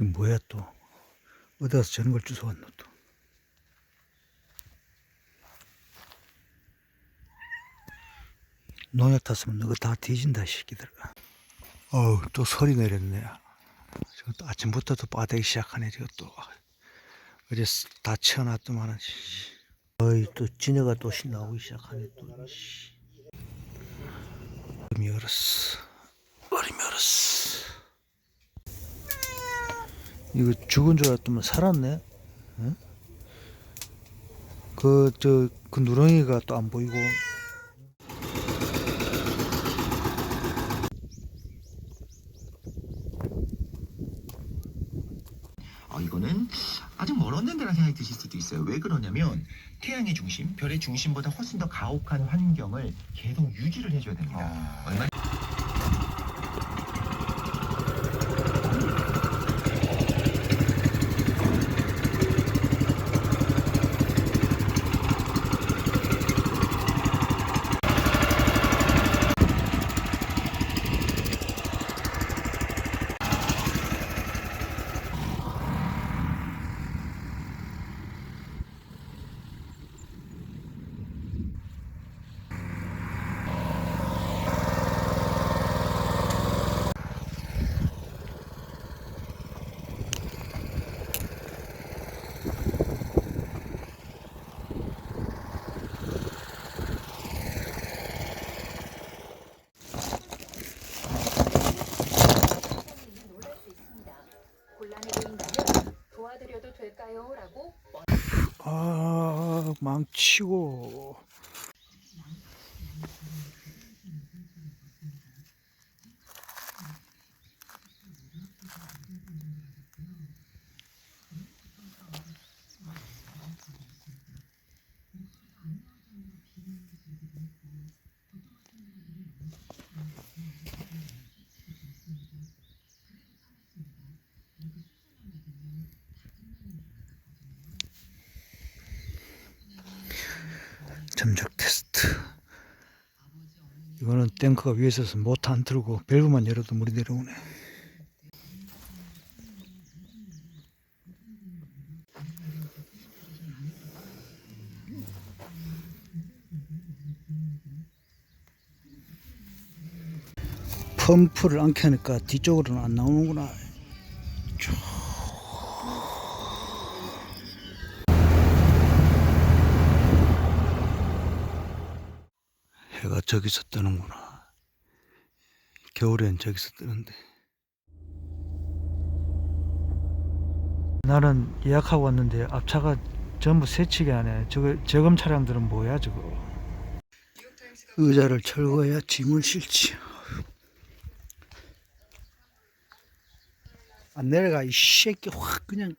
이게 뭐야 또? 어디 가서 저런 걸 주워왔노 또? 농약 탔으면 너가 다 뒤진다 이 새끼들 어우 또 소리 내렸네. 저거 또 아침부터 또 빠대기 시작하네 저거 또. 어제 다 치워놨더만은 씨. 어이 또 지네가 또 나오기 시작하네 또 씨. 얼었어. 얼음이 얼었어 이거 죽은 줄 알았더만 살았네 응? 그 저 그 누렁이가 또 안 보이고 아, 이거는 아직 멀었는데라는 생각이 드실 수도 있어요. 왜 그러냐면 태양의 중심, 별의 중심보다 훨씬 더 가혹한 환경을 계속 유지를 해줘야 됩니다. 얼마 놀랄 수 있습니다. 곤란해 보인다면 도와드려도 될까요? 라고 아 망치고 점적 테스트. 이거는 탱크가 위에 있어서 모터 안 틀고 밸브만 열어도 물이 내려오네. 펌프를 안 켜니까 뒤쪽으로는 안 나오는구나 저기서 뜨는구나. 겨울엔 저기서 뜨는데. 나는 예약하고 왔는데 앞차가 전부 새치기 하네. 저거 저금 차량들은 뭐야 저거? 의자를 철거해야 짐을 실지. 안 내려가 이 새끼 확 그냥